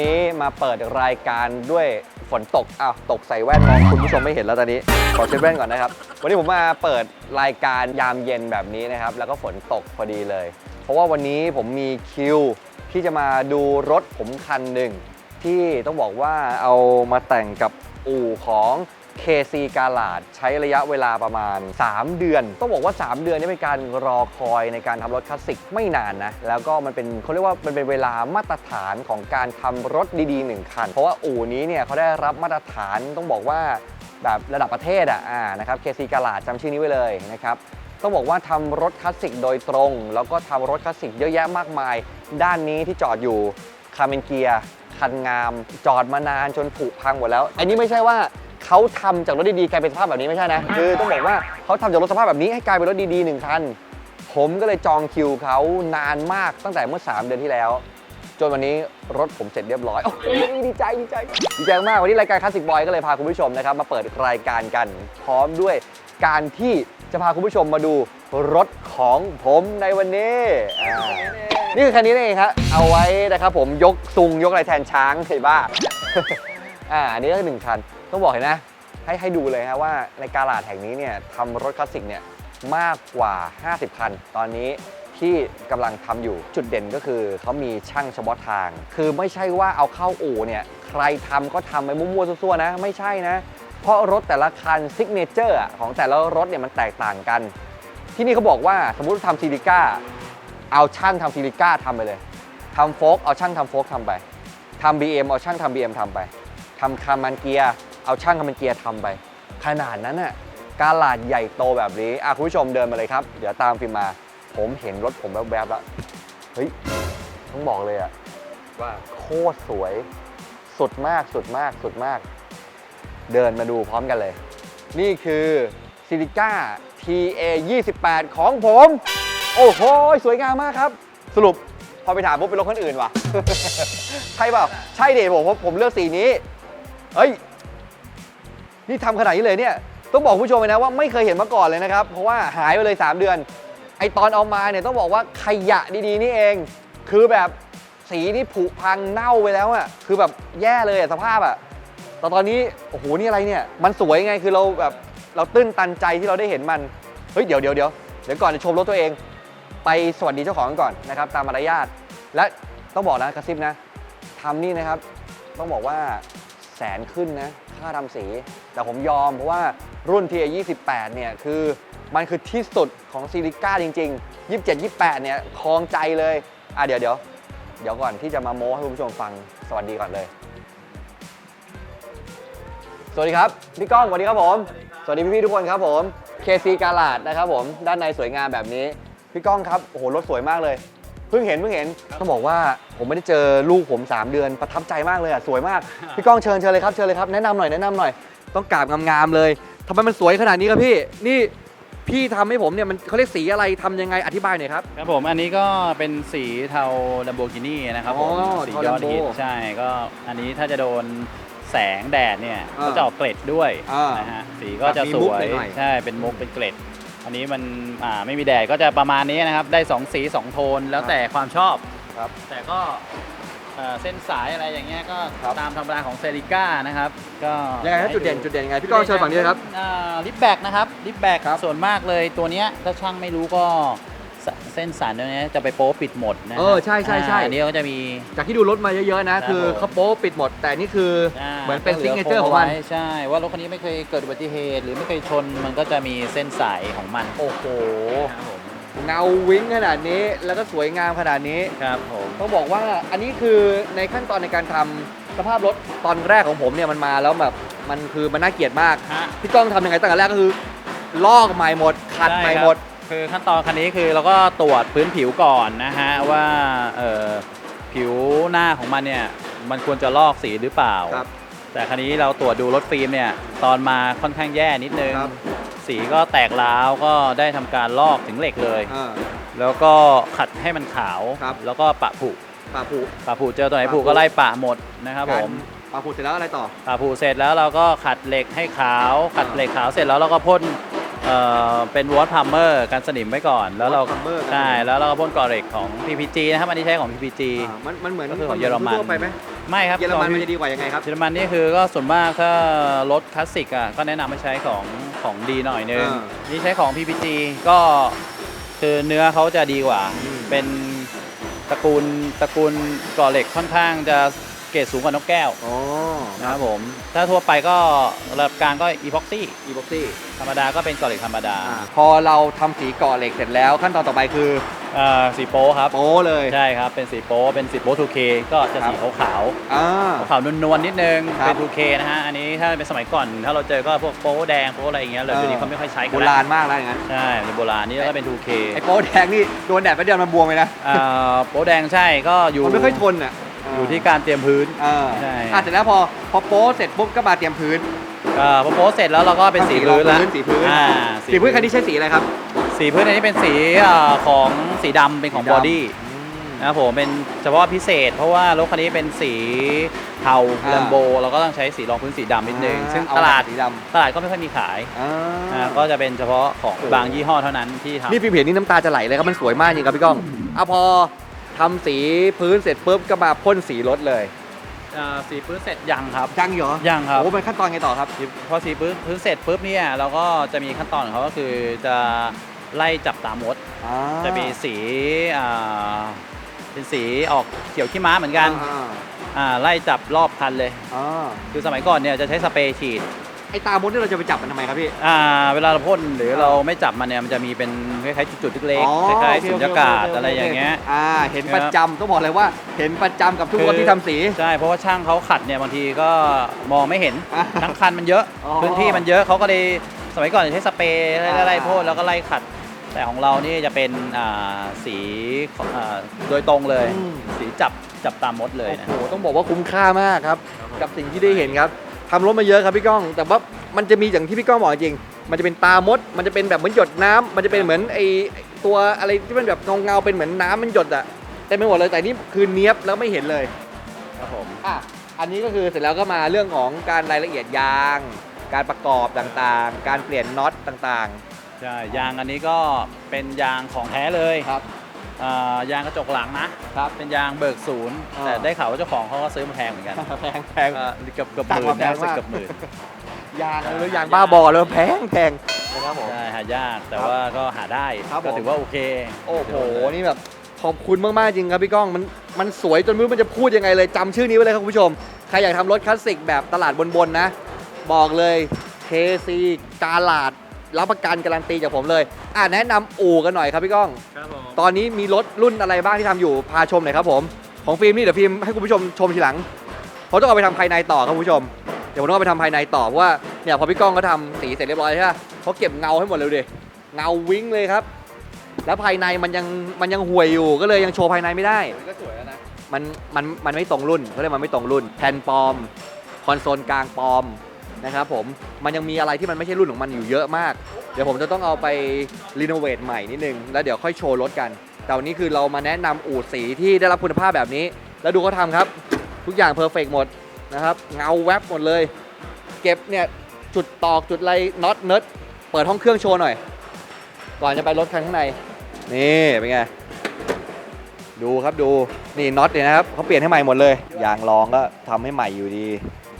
นี้มาเปิดรายการด้วยฝนตกอ้าวตกใส่แว่นมองคุณผู้ชมไม่เห็นแล้วตอนนี้ ขอเช็ดแว่นก่อนนะครับ วันนี้ผมมาเปิดรายการยามเย็นแบบนี้นะครับ แล้วก็ฝนตกพอดีเลย เพราะว่าวันนี้ผมมีคิวที่จะมาดูรถผมคันหนึ่งที่ต้องบอกว่าเอามาแต่งกับอู่ของ KC กาลาดใช้ระยะเวลาประมาณ 3 เดือน ต้องบอกว่า 3 เดือนนี่เป็นการรอคอยในการทำรถคลาสสิกไม่นานนะ แล้วก็มันเป็นเขาเรียกว่ามันเป็นเวลามาตรฐานของการทำรถดีๆหนึ่งคัน เพราะว่าอู่นี้เนี่ยเขาได้รับมาตรฐานต้องบอกว่าแบบระดับประเทศอะอ่านะครับ KC กาลาดจำชื่อนี้ไว้เลยนะครับต้องบอกว่าทำรถคลาสสิกโดยตรง แล้วก็ทำรถคลาสสิกเยอะแยะมากมาย ด้านนี้ที่จอดอยู่คาเมนเกียคันงาม จอดมานานจนผุพังหมดแล้ว อันนี้ไม่ใช่ว่า เขาทำจากรถดีๆกลายเป็นสภาพแบบนี้ไม่ใช่นะคือต้องบอกว่าเขาทำจากรถสภาพแบบนี้ให้กลายเป็นรถดีๆหนึ่งคัน ผมก็เลยจองคิวเขานานมากตั้งแต่เมื่อ 3 เดือนที่แล้ว จนวันนี้รถผมเสร็จเรียบร้อยโอ้ยดีใจดีใจดีใจมากวันนี้รายการคลาสสิกบอยก็เลยพาคุณผู้ชมนะครับมาเปิดรายการกัน พร้อมด้วยการที่จะพาคุณผู้ชมมาดูรถของผมในวันนี้อ่านี่คือคันนี้นั่นเองครับเอาไว้นะครับผมยกซุงยกอะไรแทนช้างสิบ้า อ่าอันนี้ก็หนึ่งคัน ต้องบอกเห็นนะ ให้ให้ดูเลยฮะว่าในกาลาดแห่งนี้เนี่ยทำรถคลาสสิกเนี่ยมากกว่า 50 คัน ตอนนี้ที่กำลังทำอยู่จุดเด่นก็คือเขามีช่างเฉพาะทาง คือไม่ใช่ว่าเอาเข้าอู่เนี่ยใครทำก็ทำไปมั่วๆซั่วๆนะ ไม่ใช่นะ เพราะรถแต่ละคันซิกเนเจอร์ของแต่ละรถเนี่ยมันแตกต่างกัน ที่นี่เขาบอกว่าสมมติทำซิลิก้าเอาช่างทำซิลิก้าทำไปเลยทำโฟกเอาช่างทำโฟกทำไปทำ BM เอาช่างทำ BM ทำไปทำคามันเกียร์ เอาช่างคามันเกียร์ทำไป ขนาดนั้นน่ะกาลาดใหญ่โตแบบนี้อะคุณผู้ชมเดินมาเลยครับ เดี๋ยวตามฟิล์มมา ผมเห็นรถผมแวบๆแล้ว เฮ้ย ต้องบอกเลยอะว่าโคตรสวย สุดมากสุดมากสุดมาก เดินมาดูพร้อมกันเลย นี่คือซิลิก้า TA 28ของผม โอ้โห สวยงามมากครับ สรุปพอไปถามปุ๊บเป็นรถคนอื่นว่ะ ใช่เปล่า ใช่เดผมผมผมเลือกสีนี้ เฮ้ย นี่ทำขนาดนี้เลยเนี่ยต้องบอกผู้ชมเลยนะว่าไม่เคยเห็นมาก่อนเลยนะครับ เพราะว่าหายไปเลย 3 เดือน ไอตอนเอามาเนี่ยต้องบอกว่าขยะดีๆนี่เอง คือแบบสีนี่ผุพังเน่าไปแล้วอะคือแบบแย่เลยสภาพอะแต่ตอนนี้โอ้โหนี่อะไรเนี่ย มันสวยไงคือเราแบบเราตื้นตันใจที่เราได้เห็นมันเฮ้ยเดี๋ยวเดี๋ยวเดี๋ยวเดี๋ยวก่อนจะชมรถตัวเอง ไปสวัสดีเจ้าของกันก่อนนะครับตามมารยาทและต้องบอกนะกระซิบนะทำนี่นะครับ ต้องบอกว่าแสนขึ้นนะ ค่าทำสี แต่ผมยอมเพราะว่ารุ่น TA 28 เนี่ยคือมันคือที่สุดของซิลิก้าจริง ๆ 27 28 เนี่ยคลองใจเลยอะเดี๋ยวเดี๋ยวเดี๋ยวก่อนที่จะมาโม้ให้คุณผู้ชมฟังสวัสดีก่อนเลย สวัสดีครับ พี่ก้องสวัสดีครับผม สวัสดีพี่ๆทุกคนครับผม KC กาลาดนะครับผม ด้านในสวยงามแบบนี้ พี่ก้องครับ โอ้โห รถสวยมากเลย เพิ่งเห็นเพิ่งเห็นต้องบอกว่าผมไม่ได้เจอลูกผม 3 เดือนประทับใจมากเลยอะสวยมาก พี่ก้องเชิญเชิญเลยครับเชิญเลยครับแนะนำหน่อยแนะนำหน่อย ต้องกราบงามๆเลยทำไมมันสวยขนาดนี้ครับพี่นี่พี่ทำให้ผมเนี่ยมันเขาเรียกสีอะไรทำยังไงอธิบายหน่อยครับ ครับผมอันนี้ก็เป็นสีเทา Lamborghini นะครับผมอ๋อสีเทายอด Lambo ฮิตใช่ก็อันนี้ถ้าจะโดนแสงแดดเนี่ยอ่าก็จะออกเกล็ดด้วยอ่านนะฮะสีก็จะมีสมุกวยหน่อยๆ ใช่เป็นมุกเป็นเกล็ด อันนี้มันอ่าไม่มีแดดก็จะประมาณนี้นะครับ ได้ 2 สี 2 โทนแล้วแต่ความชอบ ครับ แต่ก็เอ่อเส้นสายอะไรอย่างเงี้ยก็ครับ ตามธรรมดาของเซริก้านะครับ ก็ยังไงครับจุดเด่นจุดเด่นยังไงพี่ก้องเชิญฝั่งนี้เลยครับ ลิปแบกนะครับลิปแบกครับ ส่วนมากเลยตัวเนี้ยถ้าช่างไม่รู้ก็ สเส้นสันตัวเนี้ยจะไปโป๊ปิดหมดนะฮะเออใช่ใช่ใช่าอันนี้ก็จะมี จากที่ดูรถมาเยอะๆนะ ครับคือผม เขาโป๊ปิดหมด แต่นี่คือาเหมือนเป็นก็ซิหกลืเนเจอร์ของมันโค้ไว้ใช่ ว่ารถคันนี้ไม่เคยเกิดอุบัติเหตุ หรือไม่เคยชนมันก็จะมีเส้นสายของมันโอ้โห ครับผมเงาวิ้งขนาดนี้ แล้วก็สวยงามขนาดนี้ ครับผมต้องบอกว่าอันนี้คือในขั้นตอนในการทำสภาพรถตอนแรกของผมเนี่ยมันมาแล้วแบบมันคือมันน่าเกลียดมาก ฮะ พี่ก้องทำยังไงตั้งแต่แรกก็คือ ลอกใหม่หมดขัดใหม่หมด คือขั้นตอนคันนี้คือเราก็ตรวจพื้นผิวก่อนนะฮะว่าเอ่อผิวหน้าของมันเนี่ยมันควรจะลอกสีหรือเปล่าครับแต่คันนี้เราตรวจดูรถฟิล์มเนี่ยตอนมาค่อนข้างแย่นิดนึงครับสีก็แตกร้าวก็ได้ทำการลอกถึงเหล็กเลยอ่าแล้วก็ขัดให้มันขาวครับแล้วก็ปะผุปาผูปะผุเจอตัวไหนปะผุผุก็ไล่ปะหมดนะครับผมปาผูเสร็จแล้วอะไรต่อปะผุเสร็จแล้วเราก็ขัดเหล็กให้ขาว ขัดเหล็กขาวเสร็จแล้วเราก็พ่น เอ่อเป็นวอตพัมเมอร์กันสนิมไว้ก่อน แล้วเรา Watt Plumber กันสนิม ใช่ แล้วเราก็พ่นกอเหล็กของ PPG นะครับ อันนี้ใช้ของ PPG อ่ามันมันเหมือนก็คือของเยอรมัน ทั่วไปไหมไม่ครับเยอรมันของมันจะดีกว่ายังไงครับ เยอรมันนี่คือก็ส่วนมากถ้ารถคลาสสิกอะก็แนะนำให้ใช้ของของดีหน่อยนึง อ่านี่ใช้ของ PPG ก็คือเนื้อเขาจะดีกว่า อืม เป็นตระกูลตระกูลก่อเหล็กค่อนข้างจะ เกรดสูงกว่านกแก้วอ๋อนะครับผม ถ้าทั่วไปก็ระดับกลางก็อีพ็อกซี่อีบ็อกซี่ธรรมดาก็เป็นก่อเหล็กธรรมดาพอเราทำสีก่อเหล็กเสร็จแล้ว ขั้นตอนต่อไปคืออ่าสีโป๊ครับ โป้เลย ใช่ครับ เป็นสีโป๊เป็นสีโป๊ 2K ก็จะสีครับขาวอ่า ๆขาวๆนวลๆนิดนึง ครับเป็น 2K นะฮะ อันนี้ถ้าเป็นสมัยก่อน ถ้าเราเจอก็พวกโป๊แดงโป๊อะไรอย่างเงี้ยเลยเออ เดี๋ยวนี้เขาไม่ค่อยใช้กัโบนแล้วราณมากแล้วอย่างนั้น ใช่เป็นโบราณนี่ก็เป็น 2K ไอ้โป้แดงนี่โดนแดดไปเดียวมันบวมเลยนะอ่าโป๊แดงใช่ก็อยู่มันไม่ค่อยทนอะ อยู่ที่การเตรียมพื้น เออใช่ อะเสร็จแล้วพอพอโป้เสร็จปุ๊บก็มาเตรียมพื้นอ่าพอโป๊เสร็จแล้วเราก็เป็นสีพื้นแล้วสีพื้น อ่าสีพื้นคันนี้ใช้สีอะไรครับ สีพื้นอันนี้เป็นสีอ่าของสีดำเป็นของบอดี้นะครับผมเป็นเฉพาะพิเศษ เพราะว่ารถคันนี้เป็นสีเทาอ่า แลมโบเราก็ต้องใช้สีรองพื้นสีดำนิดนึง ซึ่งเอตลาดสีดตลาดก็ไม่ค่อยมีขายำอ่า อ่าก็จะเป็นเฉพาะของโอ้บางยี่ห้อเท่านั้นที่ทำ นี่พี่เห็นนี่น้ำตาจะไหลเลยครับ มันสวยมากจริงครับพี่ก้องอะพอ ทำสีพื้นเสร็จปุ๊บก็มาพ่นสีรถเลยอ่าสีพื้นเสร็จยังครับจังเหรอยังครับ โอ้เป็นขั้นตอนไงต่อครับ พอสีพื้นพื้นเสร็จปุ๊บเนี่ยเราก็จะมีขั้นตอนของเขาก็คือจะไล่จับตามมดอ่าจะมีสีอ่าเป็นสีออกเขียวขี้ม้าเหมือนกันอ่าอ่าไล่จับรอบคันเลยอ่าคือสมัยก่อนเนี่ยจะใช้สเปรย์ฉีด ไอ้ตามดที่เราจะไปจับมันทำไมครับพี่ อ่าเวลาเราพ่นหรือเราไม่จับมันเนี่ยมันจะมีเป็นคล้ายๆจุดๆเล็กอ๋อๆคล้ายโอๆเคสุญญากาศอะไรอย่างเงี้ย อ่า เห็นประจำต้องบอกเลยว่า เห็นประจำกับทุกรถที่ทำสี ใช่เพราะว่าช่างเขาขัดเนี่ยบางทีก็มองไม่เห็นอ่าทั้งคันมันเยอะ อ๋อพื้นที่มันเยอะเขาก็เลยสมัยก่อนจะใช้สเปรย์ไล่อ่าไล่พ่นแล้วก็ไล่ขัด แต่ของเรานี่จะเป็นอ่าสีของอ่าโดยตรงเลย อืม สีจับจับตามมดเลยนะ โอ้โหต้องบอกว่าคุ้มค่ามากครับ กับสิ่งที่ได้เห็นครับ ทำรถมาเยอะครับพี่ก้อง แต่ว่ามันจะมีอย่างที่พี่ก้องบอกจริง มันจะเป็นตามด มันจะเป็นแบบเหมือนหยดน้ำมันจะเป็นเหมือนไอไอ้ตัวอะไรที่มันแบบเงาเงาๆเป็นเหมือนน้ำมันหยดอะเต็มไปหมดเลยแต่นี่คือเนี้ยบแล้วไม่เห็นเลย ครับผมอะอันนี้ก็คือเสร็จแล้วก็มาเรื่องของการรายละเอียดยาง การประกอบต่างๆ การเปลี่ยนน็อตต่างใช่ยางอันนี้ก็เป็นยางของแท้เลย ๆ ครับ อ่ายางกระจกหลังนะครับ เป็นยางเบิกศูนย์อ่า แต่ได้ข่าวว่าเจ้าของเขาก็ซื้อมาแพงเหมือนกันแพงแพงอ่าเกือบเกือบหสั่งมื่มานแพงนะสึกมาก เกือบหมื่น ยางอ่าแล้วยางบ้าบอแล้วแพงแพงนะครับผม ใช่หายากแต่ว่าก็หาได้ครับก็ผมถือว่าโอเคโอ้โห นี่แบบขอบคุณมากๆจริงครับพี่ก้องมันมันสวยจนไม่รู้มันจะพูดยังไงเลยจำชื่อนี้ไว้เลยครับคุณผู้ชม ใครอยากทำรถคลาสสิกแบบตลาดบนๆนะ บอกเลย KC กาลาด รับประกันการันตีจากผมเลย อะแนะนำอู่กันหน่อยครับพี่ก้อง ครับผมตอนนี้มีรถรุ่นอะไรบ้างที่ทำอยู่พาชมหน่อยครับผม ของฟิล์มนี่เดี๋ยวฟิล์มให้คุณผู้ชมชมทีหลังเพราะต้องเอาไปทำภายในต่อครับคุณผู้ชม เดี๋ยวผมต้องเอาไปทำภายในต่อเพราะว่าเนี่ยพอพี่ก้องก็ทำสีเสร็จเรียบร้อยใช่ไหมเขาเก็บเงาให้หมดเลยดูดิเงาวิ้งเลยครับ แล้วภายในมันยังมันยังห่วยอยู่ก็เลยยังโชว์ภายในไม่ได้ ก็สวยแล้วนะมันมันมันไม่ตรงรุ่นเขาเรียกมันไม่ตรงรุ่นแผ่นปลอม คอนโซลกลางปลอม นะครับผมมันยังมีอะไรที่มันไม่ใช่รุ่นของมันอยู่เยอะมาก เดี๋ยวผมจะต้องเอาไปรีโนเวทใหม่นิดนึง แล้วเดี๋ยวค่อยโชว์รถกัน แต่วันนี้คือเรามาแนะนำอู่สีที่ได้รับคุณภาพแบบนี้ แล้วดูเขาทำครับ ทุกอย่างเพอร์เฟกหมดนะครับเงาแวบหมดเลย เก็บเนี่ยจุดตอกจุดไรน็อตเนิร์ดเปิดห้องเครื่องโชว์หน่อย ก่อนจะไปรถคันข้างในนี่เป็นไงดูครับดูนี่น็อตเนี่ยนะครับเขาเปลี่ยนให้ใหม่หมดเลยยางรองก็ทำให้ใหม่อยู่ดี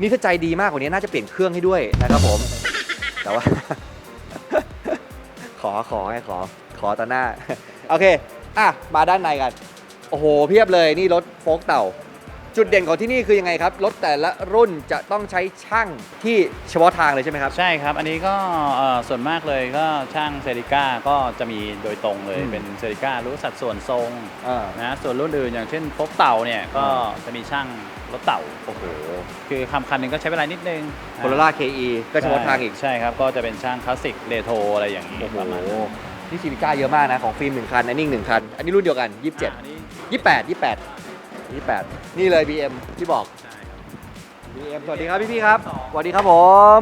นี่ถ้าใจดีมากกว่านี้น่าจะเปลี่ยนเครื่องให้ด้วยนะครับผม แต่ว่า ขอขอให้ขอขอต่อหน้า โอเค อะ มาด้านในกัน โอ้โห เพียบเลยนี่รถโฟกเต่า จุดเด่นของที่นี่คือยังไงครับรถแต่ละรุ่นจะต้องใช้ช่างที่เฉพาะทางเลยใช่ไหมครับ ใช่ครับ อันนี้ก็เอ่อส่วนมากเลยก็ช่างเซริก้าก็จะมีโดยตรงเลยอืม เป็นเซริก้ารู้สัดส่วนทรงอ่านะส่วนรุ่นอื่นอย่างเช่นพบเต่าเนี่ยก็อ่าจะมีช่างรถเต่า โอ้โหคือคำคันหนึ่งก็ใช้เวลานิดนึงโคโรล่า KE ก็เฉพาะทางอีกใช่ครับ ก็จะเป็นช่างคลาสสิกเรโทรอะไรอย่างนี้โอ้โหประมาณนั้นนี่ซีวิก้าเยอะมากนะของฟิล์มหนึ่งคันอันนี้หนึ่งคันอันนี้รุ่นเดียวกัน 27 อ่าอันนี้ 28 28 28 นี่เลย BM ที่บอกใช่ครับ BM สวัสดีครับพี่พี่ๆครับ สวัสดีครับผม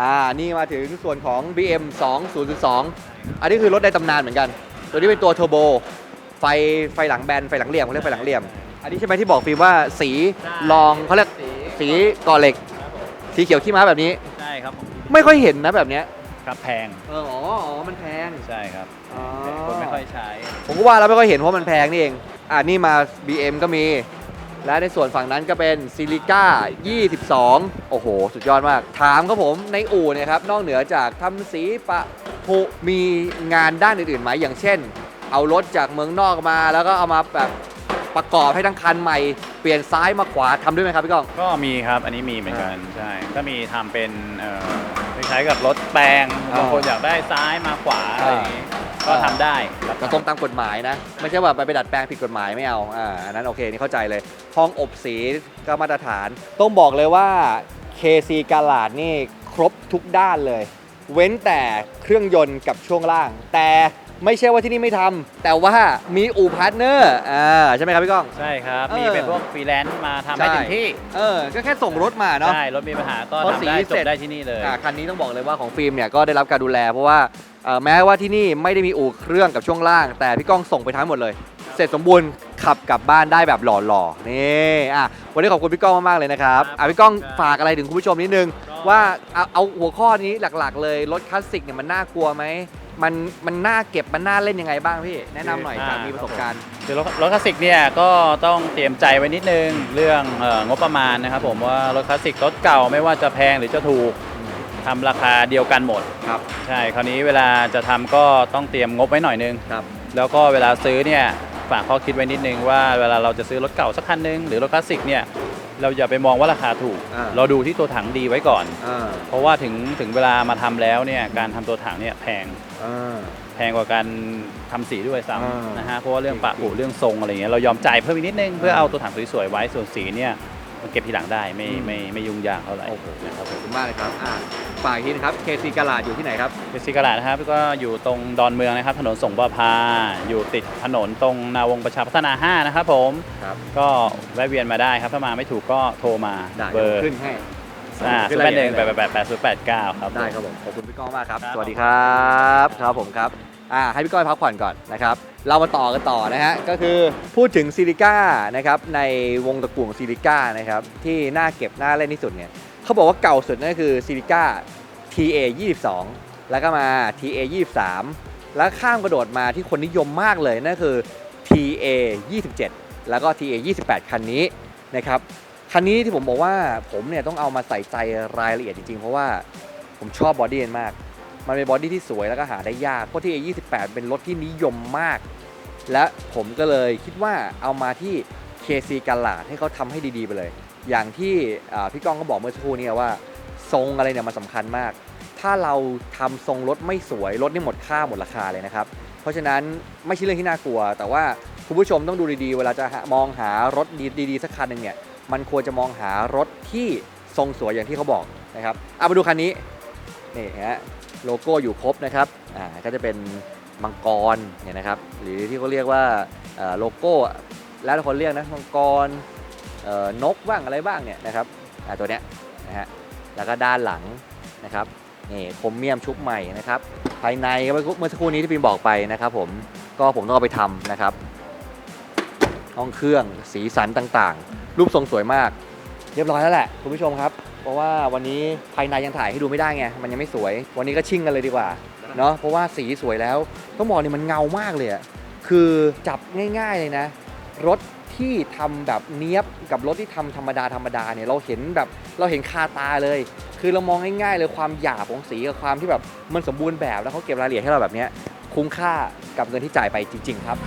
อ่า นี่มาถึงส่วนของ BM 2.0.2 อันนี้คือรถในตำนานเหมือนกัน ตัวนี้เป็นตัวเทอร์โบ ไฟไฟหลังแบน ไฟหลังเหลี่ยมเขาเรียกไฟหลังเหลี่ยม อันนี้ใช่ไหมที่บอกฟิล์มว่าสีลองเขาเรียกสีก่อเหล็กครับผมสีเขียวขี้ม้าแบบนี้ ใช่ครับผมไม่ค่อยเห็นนะแบบเนี้ยครับแพง เออ อ๋ออ๋อมันแพง ใช่ครับอ๋อคนไม่ค่อยใช้ ผมก็ว่าแล้วไม่ค่อยเห็นเพราะมันแพงนี่เอง อ่านี่มา BM ก็มี และในส่วนฝั่งนั้นก็เป็นซิลิก้า22 โอ้โห สุดยอดมาก ถามครับผมในอู่เนี่ยครับ นอกเหนือจากทำสีปะพุมีงานด้านอื่นๆไหมอย่างเช่น เอารถจากเมืองนอกมาแล้วก็เอามาแบบประกอบให้ทั้งคันใหม่ เปลี่ยนซ้ายมาขวาทำด้วยไหมครับพี่ก้อง ก็มีครับ อันนี้มีเหมือนกัน ใช่ ก็มีทำเป็นเอ่อคล้ายๆกับรถแปลง อ่าบางคนอยากได้ซ้ายมาขวาอะไรอย่างงี้ ก็ทำได้ครับแต่ต้องตามกฎหมายนะ ไม่ใช่ว่าไปไปดัดแปลงผิดกฎหมายไม่เอาอ่าอันนั้นโอเคนี่เข้าใจเลย ห้องอบสีก็มาตรฐาน ต้องบอกเลยว่า KC กาลาดนี่ครบทุกด้านเลย เว้นแต่เครื่องยนต์กับช่วงล่าง แต่ ไม่ใช่ว่าที่นี่ไม่ทำแต่ว่ามีอู่พาร์ทเนอร์อ่าใช่ไหมครับพี่ก้อง ใช่ครับ เออ มีเป็นพวกฟรีแลนซ์มาทำให้ใช่เต็มที่ เออ ก็แค่ส่งรถมาเนาะ ใช่ รถมีปัญหาก็เพราะทำได้สีจเสร็จ บได้ที่นี่เลย อ่าคันนี้ต้องบอกเลยว่าของฟิล์มเนี่ยก็ได้รับการดูแล เพราะว่าเอ่อแม้ว่าที่นี่ไม่ได้มีอู่เครื่องกับช่วงล่าง แต่พี่ก้องส่งไปทั้งหมดเลย เสร็จสมบูรณ์ขับกลับบ้านได้แบบหล่อๆนี่อะวันนี้ขอบคุณพี่ก้องมากๆเลยนะครับครับอะพี่ก้องครับ ฝากอะไรถึงคุณผู้ชมนิดนึง ว่าเอาเอาหัวข้อนี้หลักๆ เลยรถคลาสสิกเนี่ยมันน่ากลัวไหม มันมันน่าเก็บมันน่าเล่นยังไงบ้างพี่แนะนำหน่อยจากมีประสบการณ์ คือรถรถคลาสสิกเนี่ยก็ต้องเตรียมใจไว้นิดนึงเรื่องเอ่องบประมาณนะครับผมว่ารถคลาสสิกรถเก่าไม่ว่าจะแพงหรือจะถูกทำราคาเดียวกันหมดครับใช่คราวนี้เวลาจะทำก็ต้องเตรียมงบไว้หน่อยนึง ครับ แล้วก็เวลาซื้อเนี่ยฝากข้อคิดไว้นิดนึงว่าเวลาเราจะซื้อรถเก่าสักคันนึงหรือรถคลาสสิกเนี่ยเราอย่าไปมองว่าราคาถูก อ่า เราดูที่ตัวถังดีไว้ก่อน อ่าเพราะว่าถึงถึงเวลามาทำแล้วเนี่ยการทำตัวถังเนี่ยแพงอ่า แพงกว่าการทำสีด้วยอ่าซ้ำนะฮะเพราะว่าเรื่องปะผูเรื่องทรงอะไรเงี้ยเรายอมจ่ายเพิ่มอีกนิดนึงเพื่อเอาตัวถังสวยๆไว้ส่วนสีเนี่ยมันเก็บทีหลังได้ไม่อืมไม่ไม่ยุ่งยากเท่าไหร่โอ้โหนะครับขอบคุณมากเลยครับอะฝากอีกทีนะครับ KC กาลาดอยู่ที่ไหนครับเบสิกลาดนะครับก็อยู่ตรงดอนเมืองนะครับ ถนนสงประพา อยู่ติดถนนตรงนาวงศ์ประชาพัฒนา 5 นะครับผมครับก็แวะเวียนมาได้ครับถ้ามาไม่ถูกก็โทรมาได้เบอร์ขึ้นให้ อ่าขึ้ศูนนย์ราแปยดละหเอีนึ่ยงดแปเลยดแปดแปดศูนย์แปดเก้าครับ ได้ครับผมขอบคุณพี่ก้องมากครับ ครับ สวัสดีครับครับผมครับอ่าให้พี่ก้อยพักผ่อนก่อนนะครับ เรามาต่อกันต่อนะฮะก็คือพูดถึงซิลิก้านะครับในวงตระกูลของซิลิก้านะครับที่น่าเก็บน่าเล่นที่สุดเนี่ยเขาบอกว่าเก่าสุดนั่นก็คือซิลิก้า TA 22แล้วก็มา TA 23แล้วข้ามกระโดดมาที่คนนิยมมากเลยนั่นคือ TA 27 แล้วก็ TA 28 คันนี้นะครับ คันนี้ที่ผมบอกว่าผมเนี่ยต้องเอามาใส่ใจรายละเอียดจริงๆ เพราะว่าผมชอบบอดี้มันมาก มันเป็นบอดี้ที่สวยแล้วก็หาได้ยาก เพราะที่ A28 เป็นรถที่นิยมมาก และผมก็เลยคิดว่าเอามาที่ KC กาลาดให้เขาทำให้ดีๆไปเลย อย่างที่พี่ก้องก็บอกเมื่อสักครู่นี้ว่า ทรงอะไรเนี่ยมันสำคัญมาก ถ้าเราทำทรงรถไม่สวยรถนี่หมดค่าหมดราคาเลยนะครับ เพราะฉะนั้นไม่ใช่เรื่องที่น่ากลัว แต่ว่าคุณผู้ชมต้องดูดีๆ เวลาจะมองหารถดีๆสักคันหนึ่งเนี่ย มันควรจะมองหารถที่ทรงสวยอย่างที่เขาบอกนะครับเอามาดูคันนี้นี่ฮะโลโก้อยู่ครบนะครับอ่าก็จะเป็นมังกรเนี่ยนะครับ หรือที่เขาเรียกว่าโลโก้แล้วคนเรียกนะมังกรนกบ้างอะไรบ้างเนี่ยนะครับตัวเนี้ยนะฮะแล้วก็ด้านหลังนะครับนี่ครเมียมชุบใหม่นะครับ ภายในก็เมื่อสักครู่นี้ที่พิมบอกไปนะครับ ผมก็ผมต้องเอาไปทำนะครับห้องเครื่องสีสันต่างๆ รูปทรงสวยมาก เรียบร้อยแล้วแหละคุณผู้ชมครับ เพราะว่าวันนี้ภายในยังถ่ายให้ดูไม่ได้ไง มันยังไม่สวย วันนี้ก็ชิ่งกันเลยดีกว่าเนาะเพราะว่าสีสวยแล้วต้องบอกนี่มันเงามากเลยอะคือจับง่าย ๆเลยนะ รถที่ทำแบบเนี้ยบกับรถที่ทำธรรมดาธรรมดาเนี่ยเราเห็นแบบเราเห็นคาตาเลย คือเรามองง่ายๆเลยความหยาบของสีกับความที่แบบมันสมบูรณ์แบบแล้วเขาเก็บรายละเอียดให้เราแบบเนี้ยคุ้มค่ากับเงินที่จ่ายไปจริง ๆ ครับ